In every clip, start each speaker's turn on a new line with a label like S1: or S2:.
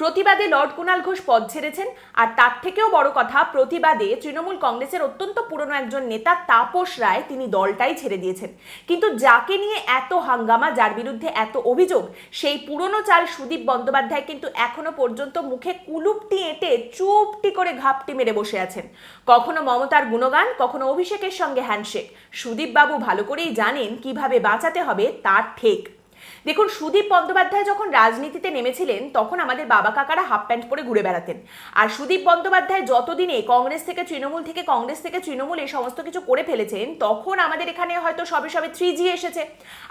S1: প্রতিবাদে লর্ড কুণাল ঘোষ পদ ছেড়েছেন, আর তার থেকেও বড় কথা, প্রতিবাদে তৃণমূল কংগ্রেসের অত্যন্ত পুরনো একজন নেতা তাপস রায় তিনি দলটাই ছেড়ে দিয়েছেন। কিন্তু যাকে নিয়ে এত হাঙ্গামা, যার বিরুদ্ধে এত অভিযোগ, সেই পুরনো চাল সুদীপ বন্দ্যোপাধ্যায় কিন্তু এখনও পর্যন্ত মুখে কুলুপটি এঁটে চুপটি করে ঘাপটি মেরে বসে আছেন। কখনো মমতার গুণগান, কখনো অভিষেকের সঙ্গে হ্যান্ডশেক। সুদীপ বাবু ভালো করেই জানেন কীভাবে বাঁচাতে হবে তার ঠেক। দেখুন, সুদীপ বন্দ্যোপাধ্যায় যখন রাজনীতিতে নেমেছিলেন, তখন আমাদের বাবা কাকারা হাফ প্যান্ট পরে ঘুরে বেড়াতেন। আর সুদীপ বন্দ্যোপাধ্যায় যতদিনে কংগ্রেস থেকে তৃণমূল থেকে কংগ্রেস থেকে তৃণমূল এই সমস্ত কিছু করে ফেলেছেন, তখন আমাদের এখানে হয়তো সবে সবে থ্রি এসেছে।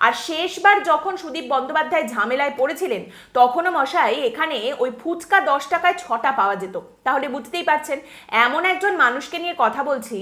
S1: আর শেষবার যখন সুদীপ বন্দ্যোপাধ্যায় ঝামেলায় পড়েছিলেন, তখনও মশাই এখানে ওই ফুচকা দশ টাকায় ছটা পাওয়া যেত। তাহলে বুঝতেই পারছেন, এমন একজন মানুষকে নিয়ে কথা বলছি,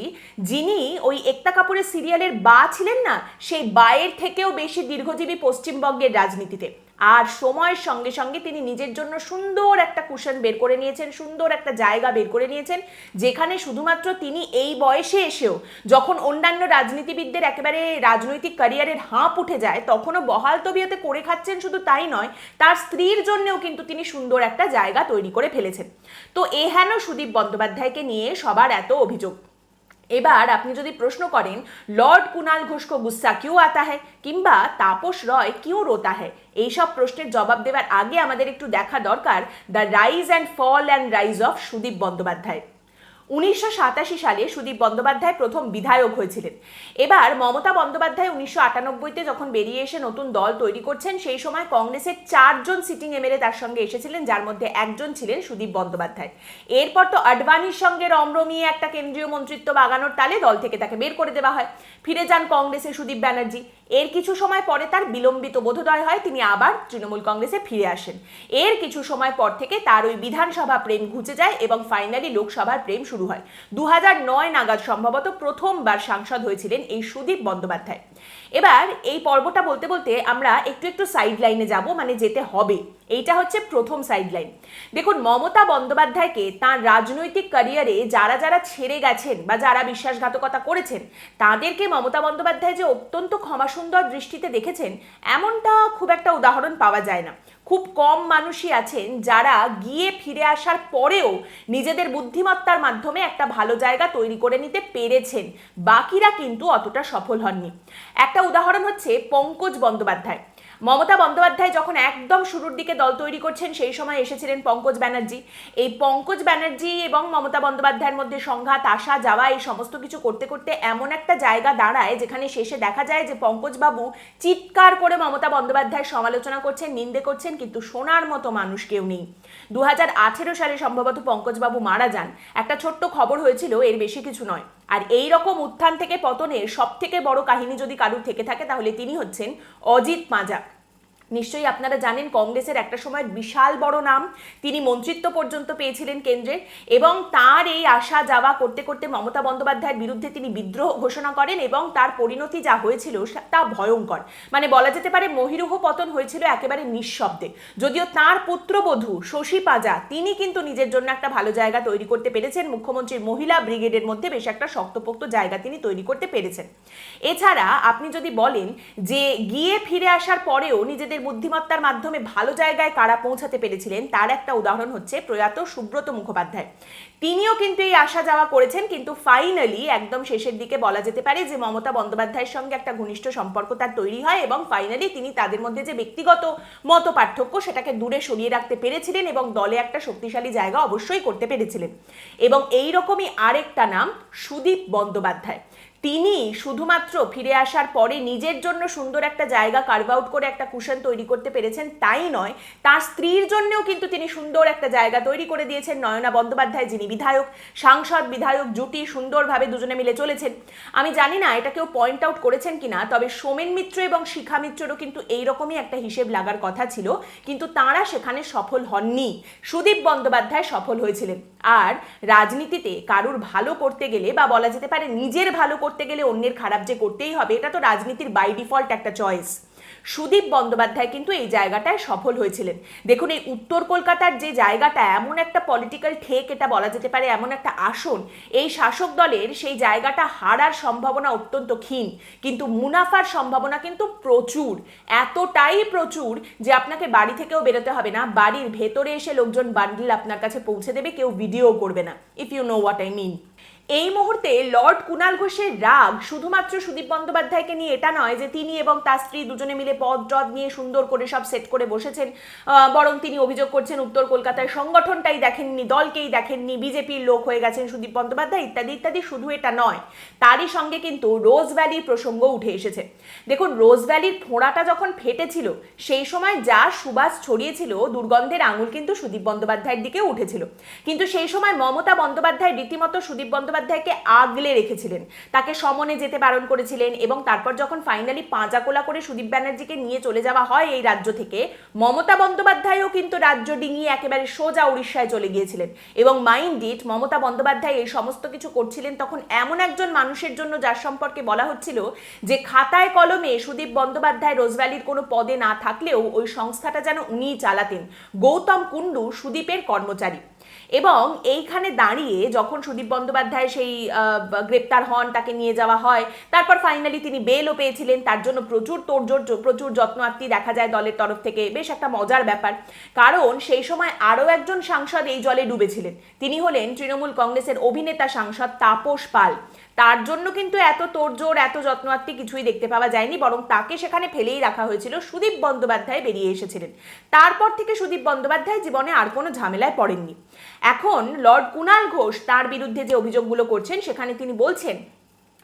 S1: যিনি ওই একতা কাপুরের সিরিয়ালের বা ছিলেন না, সেই বায়ের থেকেও বেশি দীর্ঘজীবী পশ্চিমবঙ্গের রাজনীতিতে। আর সময়ের সঙ্গে সঙ্গে তিনি নিজের জন্য সুন্দর একটা কুশন বের করে নিয়েছেন, সুন্দর একটা জায়গা বের করে নিয়েছেন, যেখানে শুধুমাত্র তিনি এই বয়সে এসেও যখন অন্যান্য রাজনীতিবিদদের একেবারে রাজনৈতিক ক্যারিয়ারের হাঁপ উঠে যায়, তখনও বহাল তবিয়তে করে খাচ্ছেন শুধু তাই নয়, তার স্ত্রীর জন্যেও কিন্তু তিনি সুন্দর একটা জায়গা তৈরি করে ফেলেছেন। তো এ হেন সুদীপ বন্দ্যোপাধ্যায়কে নিয়ে সবার এত অভিযোগ। এবার আপনি যদি প্রশ্ন করেন, লর্ড কুনাল ঘোষকো গুস্সা কিউ আতা হ্যায়? কিংবা, তাপস রয় কিউ রোতা হ্যায়? এইসব প্রশ্নের জবাব দেওয়ার আগে আমাদের একটু দেখা দরকার, the rise and fall and rise of Sudip Bandyopadhyay. উনিশশো সাতাশি সালে সুদীপ বন্দ্যোপাধ্যায় প্রথম বিধায়ক হয়েছিলেন। এবার মমতা বন্দ্যোপাধ্যায় উনিশশো আটানব্বইতে যখন বেরিয়ে এসে নতুন দল তৈরি করছেন, সেই সময় কংগ্রেসের চারজন সিটিং এমএলএ তার সঙ্গে এসেছিলেন, যার মধ্যে একজন ছিলেন সুদীপ বন্দ্যোপাধ্যায়। এরপর তো আডবাণীর সঙ্গে রমরমিয়ে একটা কেন্দ্রীয় মন্ত্রিত্ব বাগানোর তালে দল থেকে তাকে বের করে দেওয়া হয়। ফিরে যান কংগ্রেসে সুদীপ ব্যানার্জি। এর কিছু সময় পরে তার বিলম্বিত বোধোদয় হয়, তিনি আবার তৃণমূল কংগ্রেসে ফিরে আসেন। এর কিছু সময় পর থেকে তার ওই বিধানসভা প্রেম ঘুচে যায় এবং ফাইনালি লোকসভার প্রেম শুরু হয়। দু নাগাদ সম্ভবত প্রথমবার সাংসদ হয়েছিলেন এই সুদীপ বন্দ্যোপাধ্যায়। এবার এই পর্বটা বলতে বলতে আমরা একটু একটু সাইড লাইনে যাব মানে যেতে হবে। এইটা হচ্ছে প্রথম সাইড লাইন দেখুন, মমতা বন্দ্যোপাধ্যায়কে তার রাজনৈতিক ক্যারিয়ারে যারা যারা ছেড়ে গেছেন বা যারা বিশ্বাসঘাতকতা করেছেন, তাদেরকে মমতা বন্দ্যোপাধ্যায় যে অত্যন্ত ক্ষমাসুন্দর দৃষ্টিতে দেখেছেন, এমনটা খুব একটা উদাহরণ পাওয়া যায় না। খুব কম মানুষই আছেন যারা গিয়ে ফিরে আসার পরেও নিজেদের বুদ্ধিমত্তার মাধ্যমে একটা ভালো জায়গা তৈরি করে নিতে পেরেছেন। বাকিরা কিন্তু অতটা সফল হননি। একটা উদাহরণ হচ্ছে পঙ্কজ বন্দ্যোপাধ্যায়। মমতা বন্দ্যোপাধ্যায় যখন একদম শুরুর দিকে দল তৈরি করছেন, সেই সময় এসেছিলেন পঙ্কজ ব্যানার্জি। এই পঙ্কজ ব্যানার্জি এবং মমতা বন্দ্যোপাধ্যায়ের মধ্যে সংঘাত আসা যাওয়া, এই সমস্ত কিছু করতে করতে এমন একটা জায়গা দাঁড়ায়, যেখানে শেষে দেখা যায় যে পঙ্কজবাবু চিৎকার করে মমতা বন্দ্যোপাধ্যায়ের সমালোচনা করছেন, নিন্দে করছেন, কিন্তু শোনার মতো মানুষ কেউ নেই। দু হাজার আঠেরো সালে সম্ভবত পঙ্কজবাবু মারা যান। একটা ছোট্ট খবর হয়েছিল, এর বেশি কিছু নয়। আর এই রকম উত্থান থেকে পতনের সব থেকে বড় কাহিনী যদি কারুর থেকে থাকে, তাহলে তিনি হচ্ছেন অজিত মাজা নিশ্চয়ই আপনারা জানেন, কংগ্রেসের একটা সময় বিশাল বড় নাম তিনি মন্ত্রিত্ব পর্যন্ত পেয়েছিলেন কেন্দ্রে এবং তার এই আসা যাওয়া করতে করতে মমতা বন্দ্যোপাধ্যায়ের বিরুদ্ধে তিনি বিদ্রোহ ঘোষণা করেন এবং তার পরিণতি যা হয়েছিল তা ভয়ঙ্কর। মানে বলা যেতে পারে মহিরুহ পতন হয়েছিল একেবারে নিঃশব্দে। যদিও তার পুত্রবধূ শশী পাজা, তিনি কিন্তু নিজের জন্য একটা ভালো জায়গা তৈরি করতে পেরেছেন। মুখ্যমন্ত্রীর মহিলা ব্রিগেডের মধ্যে বেশ একটা শক্তপোক্ত জায়গা তিনি তৈরি করতে পেরেছেন। এছাড়া আপনি যদি বলেন যে গিয়ে ফিরে আসার পরেও নিজেদের নিজেদের বুদ্ধিমত্তার মাধ্যমে ভালো জায়গায় কারা পৌঁছাতে পেরেছিলেন, তার একটা উদাহরণ হচ্ছে প্রয়াত সুব্রত মুখোপাধ্যায়। তিনিও কিন্তু এই আসা যাওয়া করেছেন, কিন্তু ফাইনালি একদম শেষের দিকে বলা যেতে পারে যে মমতা বন্দ্যোপাধ্যায়ের সঙ্গে একটা ঘনিষ্ঠ সম্পর্ক তার তৈরি হয় এবং ফাইনালি তিনি তাদের মধ্যে যে ব্যক্তিগত মত পার্থক্য সেটাকে দূরে সরিয়ে রাখতে পেরেছিলেন এবং দলে একটা শক্তিশালী জায়গা অবশ্যই করতে পেরেছিলেন। এবং এই রকমই আরেকটা নাম সুদীপ বন্দ্যোপাধ্যায়। তিনি শুধুমাত্র ফিরে আসার পরে নিজের জন্য সুন্দর একটা জায়গা কার্ভ আউট করে একটা কুশন তৈরি করতে পেরেছেন তাই নয়, তার স্ত্রীর জন্যও কিন্তু তিনি সুন্দর একটা জায়গা তৈরি করে দিয়েছেন নয়না বন্দ্যোপাধ্যায় যিনি বিধায়ক, সাংসদ, বিধায়ক, জুটি সুন্দরভাবে দুজনে মিলে চলেছেন। আমি জানি না এটা কেউ পয়েন্ট আউট করেছেন কিনা, তবে সোমেন মিত্র এবং শিখা মিত্রেরও কিন্তু এইরকমই একটা হিসেব লাগার কথা ছিল, কিন্তু তারা সেখানে সফল হননি। সুদীপ বন্দ্যোপাধ্যায় সফল হয়েছিলেন। আর রাজনীতিতে কারুর ভালো করতে গেলে বা বলা যেতে পারে নিজের ভালো করতে গেলে অন্যের খারাপ যে করতেই হবে, এটা তো রাজনীতির বাই ডিফল্ট একটা চয়েস সুদীপ বন্দ্যোপাধ্যায় কিন্তু এই জায়গাটায় সফল হয়েছিলেন। দেখুন, এই উত্তর কলকাতার যে জায়গাটা, এমন একটা পলিটিক্যাল ঠেক এটা বলা যেতে পারে এমন একটা আসন, এই শাসক দলের সেই জায়গাটা হারার সম্ভাবনা অত্যন্ত ক্ষীণ। কিন্তু মুনাফার সম্ভাবনা কিন্তু প্রচুর, এতটাই প্রচুর যে আপনাকে বাড়ি থেকেও বেরোতে হবে না। বাড়ির ভেতরে এসে লোকজন বান্ডিল আপনার কাছে পৌঁছে দেবে, কেউ ভিডিও করবে না if you know what I mean এই মুহূর্তে লর্ড কুণাল ঘোষের রাগ শুধুমাত্র সুদীপ বন্দ্যোপাধ্যায়কে নিয়ে এটা নয় যে তিনি এবং তার স্ত্রী দুজনে মিলে পদ টদ নিয়ে সুন্দর করে সব সেট করে বসেছেন বরং তিনি অভিযোগ করছেন উত্তর কলকাতার সংগঠনটাই দেখেননি, দলকেই দেখেননি, বিজেপির লোক হয়ে গেছেন সুদীপ বন্দ্যোপাধ্যায়, ইত্যাদি ইত্যাদি, শুধু এটা নয়, তারই সঙ্গে কিন্তু রোজ ভ্যালির প্রসঙ্গ উঠে এসেছে। দেখুন, রোজ ভ্যালির ফোঁড়াটা যখন ফেটেছিল, সেই সময় যা সুবাস ছড়িয়েছিল, দুর্গন্ধের আঙুল কিন্তু সুদীপ বন্দ্যোপাধ্যায়ের দিকে উঠেছিল। কিন্তু সেই সময় মমতা বন্দ্যোপাধ্যায় রীতিমতো সুদীপ বন্দ্যোপাধ্যায়কে আগলে রেখেছিলেন। তাকে সমনে যেতে বারণ করেছিলেন এবং তারপর যখন ফাইনালি পাঁজাকোলা করে সুদীপ ব্যানার্জিকে নিয়ে চলে যাওয়া হয় এই রাজ্য থেকে, মমতা বন্দ্যোপাধ্যায়ও কিন্তু রাজ্য ডিঙিয়ে একেবারে সোজা উড়িষ্যায় চলে গিয়েছিলেন এবং মাইন্ড ইট মমতা বন্দ্যোপাধ্যায় এই সমস্ত কিছু করছিলেন তখন এমন একজন মানুষের জন্য যার সম্পর্কে বলা হচ্ছিল যে খাতায় কলমে সুদীপ বন্দ্যোপাধ্যায় রোজভ্যালির কোনো পদে না থাকলেও ওই সংস্থাটা যেন উনিই চালাতেন। গৌতম কুণ্ডু সুদীপের কর্মচারী। এবং এইখানে দাঁড়িয়ে যখন সুদীপ বন্দ্যোপাধ্যায় সেই গ্রেপ্তার হন, তাকে নিয়ে যাওয়া হয়, তারপর ফাইনালি তিনি বেলও পেয়েছিলেন। তার জন্য প্রচুর তোড়জোড় প্রচুর যত্ন আত্মি দেখা যায় দলের তরফ থেকে। বেশ একটা মজার ব্যাপার। কারণ সেই সময় আরও একজন সাংসদ এই জলে ডুবেছিলেন। তিনি হলেন তৃণমূল কংগ্রেসের অভিনেতা সাংসদ তাপস পাল। তার জন্য কিন্তু এত তোড়জোড়, এত যত্নার্থী কিছুই দেখতে পাওয়া যায়নি, বরং তাকে সেখানে ফেলেই রাখা হয়েছিল। সুদীপ বন্দ্যোপাধ্যায় বেরিয়ে এসেছিলেন। তারপর থেকে সুদীপ বন্দ্যোপাধ্যায় জীবনে আর কোনো ঝামেলায় পড়েননি। এখন লর্ড কুণাল ঘোষ তার বিরুদ্ধে যে অভিযোগগুলো করছেন, সেখানে তিনি বলছেন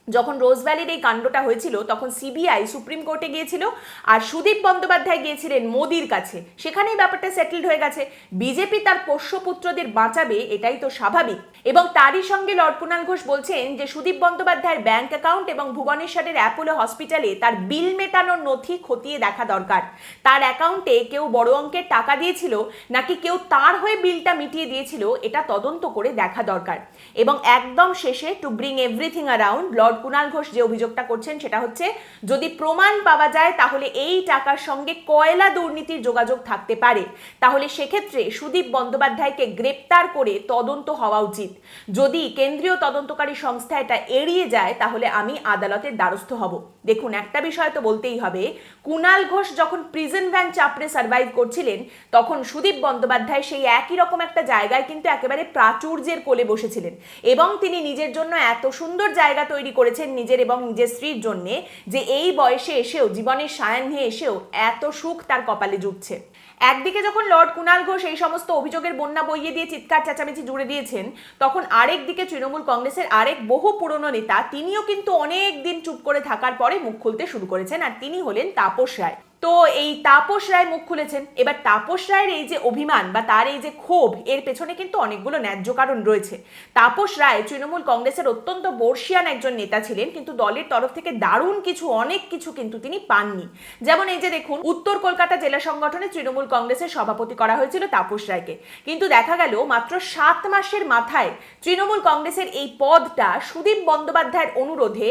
S1: যখন রোজভ্যালির এই কাণ্ডটা হয়েছিল, তখন সিবিআই সুপ্রিম কোর্টে গিয়েছিল আর সুদীপ বন্দ্যোপাধ্যায় গিয়েছিলেন মোদির কাছে। সেখানেই ব্যাপারটা সেটেলড হয়ে গেছে। বিজেপি তার পোষ্যপুত্রদের বাঁচাবে, এটাই তো স্বাভাবিক। এবং তারই সঙ্গে লর্ড কুণাল ঘোষ বলছেন যে, সুদীপ বন্দ্যোপাধ্যায়ের ব্যাংক অ্যাকাউন্ট এবং ভুবনেশ্বরের অ্যাপোলো হসপিটালে তার বিল মেটানোর নথি খতিয়ে দেখা দরকার। তার অ্যাকাউন্টে কেউ বড় অঙ্কের টাকা দিয়েছিল, নাকি কেউ তার হয়ে বিলটা মিটিয়ে দিয়েছিল, এটা তদন্ত করে দেখা দরকার। এবং একদম শেষে to bring everything around Lord Kunal Ghosh যে অভিযোগটা করছেন সেটা হচ্ছে, যদি প্রমাণ পাওয়া যায় তাহলে এই টাকার সঙ্গে কয়লা দুর্নীতির যোগাযোগ থাকতে পারে। তাহলে সেক্ষেত্রে সুদীপ বন্দ্যোপাধ্যায়কে গ্রেপ্তার করে তদন্ত হওয়া উচিত। যদি কেন্দ্রীয় তদন্তকারী সংস্থা এটা এড়িয়ে যায়, তাহলে আমি আদালতের দ্বারস্থ হব। দেখুন, একটা বিষয় তো বলতেই হবে কুণাল ঘোষ যখন প্রিজন ভ্যান চাপড়ে সার্ভাইভ করছিলেন, তখন সুদীপ বন্দ্যোপাধ্যায় সেই একই রকম একটা জায়গায় কিন্তু একেবারে প্রাচুর্যের কোলে বসেছিলেন। এবং তিনি নিজের জন্য এত সুন্দর জায়গা তৈরি করেছেন নিজের এবং নিজের স্ত্রীর জন্যে, যে এই বয়সে এসেও, জীবনের সায়াহ্নে এসেও এত সুখ তার কপালে জুটছে একদিকে যখন লর্ড কুণাল ঘোষ এই সমস্ত অভিযোগের বন্যা বইয়ে দিয়ে চিৎকার চেঁচামেচি জুড়ে দিয়েছেন, তখন আরেক দিকে তৃণমূল কংগ্রেসের আরেক বহু পুরনো নেতা, তিনিও কিন্তু অনেক দিন চুপ করে থাকার পরে মুখ খুলতে শুরু করেছেন, আর তিনি হলেন তাপস রায়। তো এই তাপস রায় মুখ খুলেছেন। এবার তাপস রায়ের এই যে অভিমান বা তার এই যে ক্ষোভ, এর পেছনে কিন্তু অনেকগুলো ন্যায্য কারণ রয়েছে। তাপস রায় তৃণমূল কংগ্রেসের অত্যন্ত বর্ষিয়ান একজন নেতা ছিলেন, কিন্তু দলের তরফ থেকে দারুণ কিছু, অনেক কিছু কিন্তু তিনি পাননি। যেমন এই যে দেখুন, উত্তর কলকাতা জেলা সংগঠনে তৃণমূল কংগ্রেসের সভাপতি করা হয়েছিল তাপস রায়কে। কিন্তু দেখা গেল, মাত্র সাত মাসের মাথায় তৃণমূল কংগ্রেসের এই পদটা সুদীপ বন্দ্যোপাধ্যায়ের অনুরোধে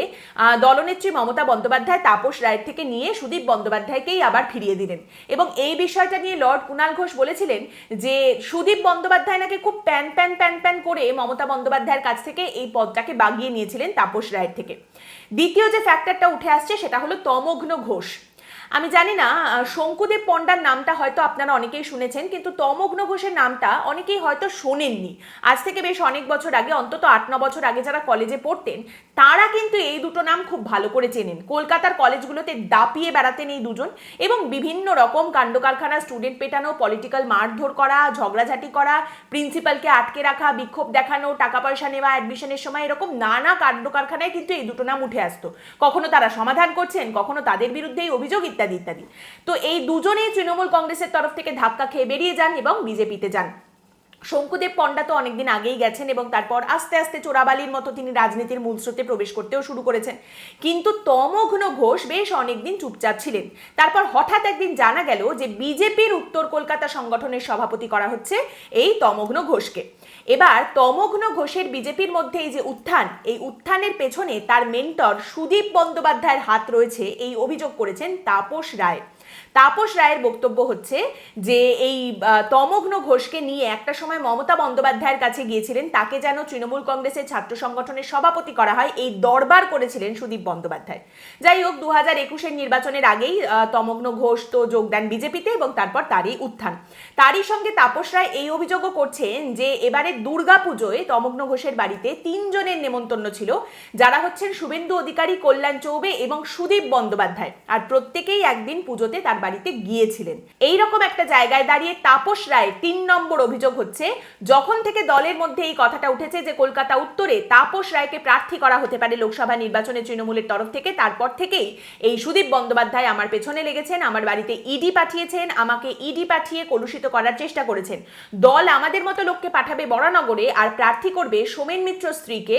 S1: দলনেত্রী মমতা বন্দ্যোপাধ্যায় তাপস রায়ের থেকে নিয়ে সুদীপ বন্দ্যোপাধ্যায়কেই আবার ফিরিয়ে দিলেন। এবং এই বিষয়টা নিয়ে লর্ড কুণাল ঘোষ বলেছিলেন যে, সুদীপ বন্দ্যোপাধ্যায় নাকি খুব প্যান প্যান প্যান প্যান করে মমতা বন্দ্যোপাধ্যায়ের কাছ থেকে এই পদটাকে বাগিয়ে নিয়েছিলেন তাপস রায়ের থেকে। দ্বিতীয় যে ফ্যাক্টরটা উঠে আসছে সেটা হলো তমগ্ন ঘোষ। আমি জানি না শঙ্কুদেব পণ্ডার নামটা হয়তো আপনারা অনেকেই শুনেছেন, কিন্তু তমগ্ন ঘোষের নামটা অনেকেই হয়তো শোনেননি। আজ থেকে বেশ অনেক বছর আগে, অন্তত আট, ন বছর আগে যারা কলেজে পড়তেন, তারা কিন্তু এই দুটো নাম খুব ভালো করে চেনেন। কলকাতার কলেজগুলোতে দাপিয়ে বেড়াতেন এই দুজন এবং বিভিন্ন রকম কাণ্ড কারখানা স্টুডেন্ট পেটানো পলিটিক্যাল মারধর করা, ঝগড়াঝাটি করা প্রিন্সিপালকে আটকে রাখা, বিক্ষোভ দেখানো টাকা পয়সা নেওয়া অ্যাডমিশনের সময় এরকম নানা কাণ্ড কারখানায় কিন্তু এই দুটো নাম উঠে আসতো। কখনো তারা সমাধান করছেন, কখনো তাদের বিরুদ্ধেই অভিযোগ ইত্যাদি। ইত্যাদি ইত্যাদি। তো এই দুজনেই তৃণমূল কংগ্রেসের তরফ থেকে ধাক্কা খেয়ে বেরিয়ে যান এবং বিজেপিতে যান। শঙ্কুদেব পণ্ডা তো অনেকদিন আগেই গেছেন এবং তারপর আস্তে আস্তে চোরাবালির মতো তিনি রাজনীতির মূল স্রোতে প্রবেশ করতেও শুরু করেছেন। কিন্তু তমঘ্ন ঘোষ বেশ অনেকদিন চুপচাপ ছিলেন। তারপর হঠাৎ একদিন জানা গেল যে বিজেপির উত্তর কলকাতা সংগঠনের সভাপতি করা হচ্ছে এই তমঘ্ন ঘোষকে। এবার তমঘ্ন ঘোষের বিজেপির মধ্যে এই যে উত্থান, এই উত্থানের পেছনে তার মেন্টর সুদীপ বন্দ্যোপাধ্যায়ের হাত রয়েছে, এই অভিযোগ করেছেন তাপস রায়। তাপস রায়ের বক্তব্য হচ্ছে যে এই তমগ্ন ঘোষকে নিয়ে একটা সময় মমতা বন্দ্যোপাধ্যায়ের কাছে গিয়েছিলেন, তাকে যেন তৃণমূল কংগ্রেসের ছাত্র সংগঠনের সভাপতি করা হয়, এই দরবার করেছিলেন সুদীপ বন্দ্যোপাধ্যায়। যাই হোক দু হাজার একুশের নির্বাচনের আগেই তমগ্ন ঘোষ তো যোগ দেন বিজেপিতে এবং তারপর তারই উত্থান। তারই সঙ্গে তাপস রায় এই অভিযোগও করছেন যে এবারে দুর্গা পুজোয় তমগ্ন ঘোষের বাড়িতে তিনজনের নেমন্তন্ন ছিল, যারা হচ্ছেন শুভেন্দু অধিকারী, কল্যাণ চৌবে এবং সুদীপ বন্দ্যোপাধ্যায়। আর প্রত্যেকেই একদিন পুজোতে তার বাড়িতে গিয়েছিলেন। এই রকম একটা জায়গায় দাঁড়িয়ে তাপস রায় তিন নম্বর অভিযোগ হচ্ছে, যখন থেকে দলের মধ্যে এই কথাটা উঠেছে যে কলকাতা উত্তরে তাপস রায়কে প্রার্থী করা হতে পারে লোকসভা নির্বাচনে তৃণমূলের তরফ থেকে, তারপর থেকেই এই সুদীপ বন্দ্যোপাধ্যায় আমার পেছনে লেগেছেন, আমার বাড়িতে ইডি পাঠিয়েছেন, আমাকে ইডি পাঠিয়ে কলুষিত করার চেষ্টা করেছেন। দল আমাদের মতো লোককে পাঠাবে বরানগরে আর প্রার্থী করবে সোমেন মিত্র স্ত্রীকে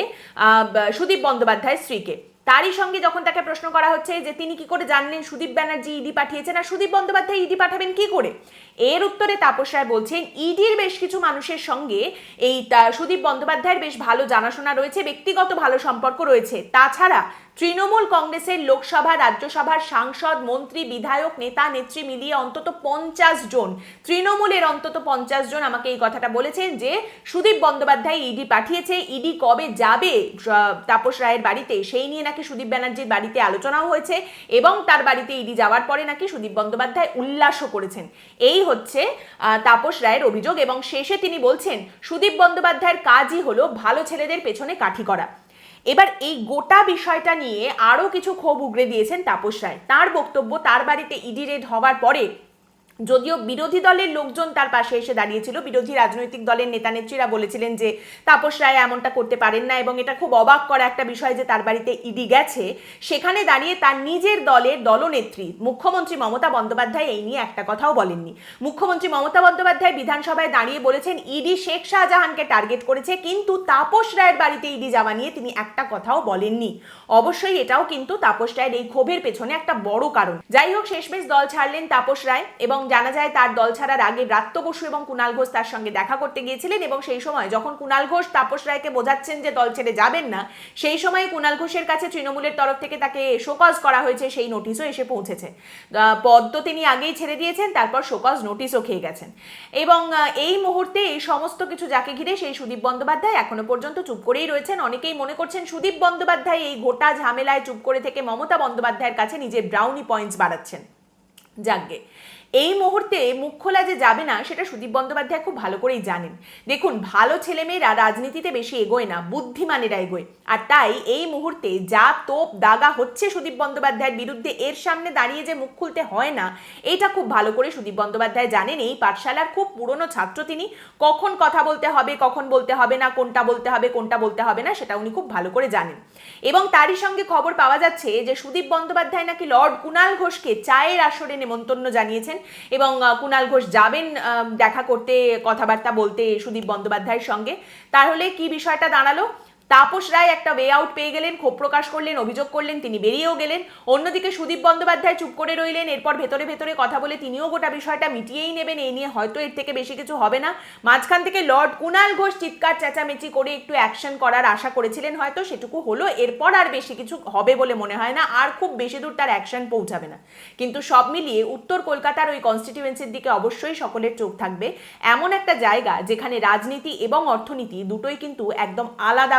S1: সুদীপ বন্দ্যোপাধ্যায়ের স্ত্রীকে। তারই সঙ্গে যখন তাকে প্রশ্ন করা হচ্ছে যে তিনি কি করে জানলেন সুদীপ ব্যানার্জি ইডি পাঠিয়েছেন, আর সুদীপ বন্দ্যোপাধ্যায় ইডি পাঠাবেন কি করে? এর উত্তরে তাপস রায় বলছেন, ইডির বেশ কিছু মানুষের সঙ্গে এই সুদীপ বন্দ্যোপাধ্যায়ের বেশ ভালো জানাশোনা রয়েছে, ব্যক্তিগত ভালো সম্পর্ক রয়েছে। তাছাড়া তৃণমূল কংগ্রেসের লোকসভা, রাজ্যসভার সাংসদ, মন্ত্রী, বিধায়ক, নেতা, নেত্রী মিলিয়ে অন্তত পঞ্চাশ জন, তৃণমূলের অন্তত পঞ্চাশ জন আমাকে এই কথাটা বলেছেন যে সুদীপ বন্দ্যোপাধ্যায় ইডি পাঠিয়েছে, ইডি কবে যাবে তাপস রায়ের বাড়িতে? সেই নিয়ে নাকি সুদীপ ব্যানার্জির বাড়িতে আলোচনাও হয়েছে এবং তার বাড়িতে ইডি যাওয়ার পরে নাকি সুদীপ বন্দ্যোপাধ্যায় উল্লাসও করেছেন। এই হচ্ছে তাপস রায়ের অভিযোগ এবং শেষে তিনি বলছেন, সুদীপ বন্দ্যোপাধ্যায়ের কাজই হলো ভালো ছেলেদের পেছনে কাঠি করা। এবার এই গোটা বিষয়টা নিয়ে আরও কিছু ক্ষোভ উগড়ে দিয়েছেন তাপস রায়। তার বক্তব্য তার বাড়িতে ইডি রেড হওয়ার পরে যদিও বিরোধী দলের লোকজন তার পাশে এসে দাঁড়িয়েছিল, বিরোধী রাজনৈতিক দলের নেতা নেত্রীরা বলেছিলেন যে তাপস রায় এমনটা করতে পারেন না এবং এটা খুব অবাক করা একটা বিষয় যে তার বাড়িতে ইডি গেছে। সেখানে দাঁড়িয়ে তার নিজের দলের দলনেত্রী, মুখ্যমন্ত্রী মমতা বন্দ্যোপাধ্যায় এই নিয়ে একটা কথাও বলেননি। মুখ্যমন্ত্রী মমতা বন্দ্যোপাধ্যায় বিধানসভায় দাঁড়িয়ে বলেছেন, ইডি শেখ শাহজাহানকে টার্গেট করেছে, কিন্তু তাপস রায়ের বাড়িতে ইডি যাওয়া নিয়ে তিনি একটা কথাও বলেননি। অবশ্যই এটাও কিন্তু তাপস রায়ের এই ক্ষোভের পেছনে একটা বড় কারণ। যাই হোক, শেষমেশ দল ছাড়লেন তাপস রায় এবং জানা যায়, তার দল ছাড়ার আগে ব্রাত্য বসু এবং কুণাল ঘোষ তার সঙ্গে দেখা করতে গিয়েছিলেন এবং সেই সময় যখন কুণাল ঘোষ, তাপস রায়কে বোঝাচ্ছেন যে দল ছেড়ে যাবেন না, সেই সময় কুণাল ঘোষের কাছে তৃণমূলের তরফ থেকে তাকে শোকজ করা হয়েছে, সেই নোটিশও এসে পৌঁছেছে। পদ তো তিনি আগেই ছেড়ে দিয়েছেন, তারপর শোকজ নোটিশও খেয়ে গেছেন। এবং এই মুহূর্তে এই সমস্ত কিছু যাকে ঘিরে সেই সুদীপ বন্দ্যোপাধ্যায় এখনও পর্যন্ত চুপ করেই রয়েছেন। অনেকেই মনে করছেন সুদীপ বন্দ্যোপাধ্যায় এই গোটা ঝামেলায় চুপ করে থেকে মমতা বন্দ্যোপাধ্যায়ের কাছে নিজের ব্রাউনি পয়েন্টস বাড়াচ্ছেন। যাকগে এই মুহূর্তে মুখ খোলা যে যাবে না, সেটা সুদীপ বন্দ্যোপাধ্যায় খুব ভালো করেই জানেন। দেখুন, ভালো ছেলেমেয়েরা রাজনীতিতে বেশি এগোয় না, বুদ্ধিমানেরা এগোয়। আর তাই এই মুহূর্তে যা তোপ দাগা হচ্ছে সুদীপ বন্দ্যোপাধ্যায়ের বিরুদ্ধে, এর সামনে দাঁড়িয়ে যে মুখ খুলতে হয় না, এটা খুব ভালো করে সুদীপ বন্দ্যোপাধ্যায় জানেন। এই পাঠশালার খুব পুরনো ছাত্র তিনি। কখন কথা বলতে হবে, কখন বলতে হবে না, কোনটা বলতে হবে, কোনটা বলতে হবে না, সেটা উনি খুব ভালো করে জানেন। এবং তারই সঙ্গে খবর পাওয়া যাচ্ছে যে সুদীপ বন্দ্যোপাধ্যায় নাকি লর্ড কুণাল ঘোষকে চায়ের আসরে নেমন্তন্ন জানিয়েছেন। এবং কুণাল ঘোষ যাবেন দেখা করতে, কথাবার্তা বলতে সুদীপ বন্দ্যোপাধ্যায়ের সঙ্গে। তাহলে কি বিষয়টা দাঁড়াল? তাপস রায় একটা ওয়ে আউট পেয়ে গেলেন, ক্ষোভ প্রকাশ করলেন, অভিযোগ করলেন, তিনি বেরিয়েও গেলেন। অন্যদিকে সুদীপ বন্দ্যোপাধ্যায় চুপ করে রইলেন, এরপর ভেতরে ভেতরে কথা বলে তিনিও গোটা বিষয়টা মিটিয়েই নেবেন এই নিয়ে হয়তো এর থেকে বেশি কিছু হবে না। মাঝখান থেকে লর্ড কুণাল ঘোষ চিৎকার, চেঁচামেচি করে একটু অ্যাকশন করার আশা করেছিলেন হয়তো, সেটুকু হলো, এরপর আর বেশি কিছু হবে বলে মনে হয় না, আর খুব বেশি দূর তার অ্যাকশন পৌঁছাবে না। কিন্তু সব মিলিয়ে উত্তর কলকাতার ওই কনস্টিটিউয়েন্সির দিকে অবশ্যই সকলের চোখ থাকবে। এমন একটা জায়গা যেখানে রাজনীতি এবং অর্থনীতি দুটোই কিন্তু একদম আলাদা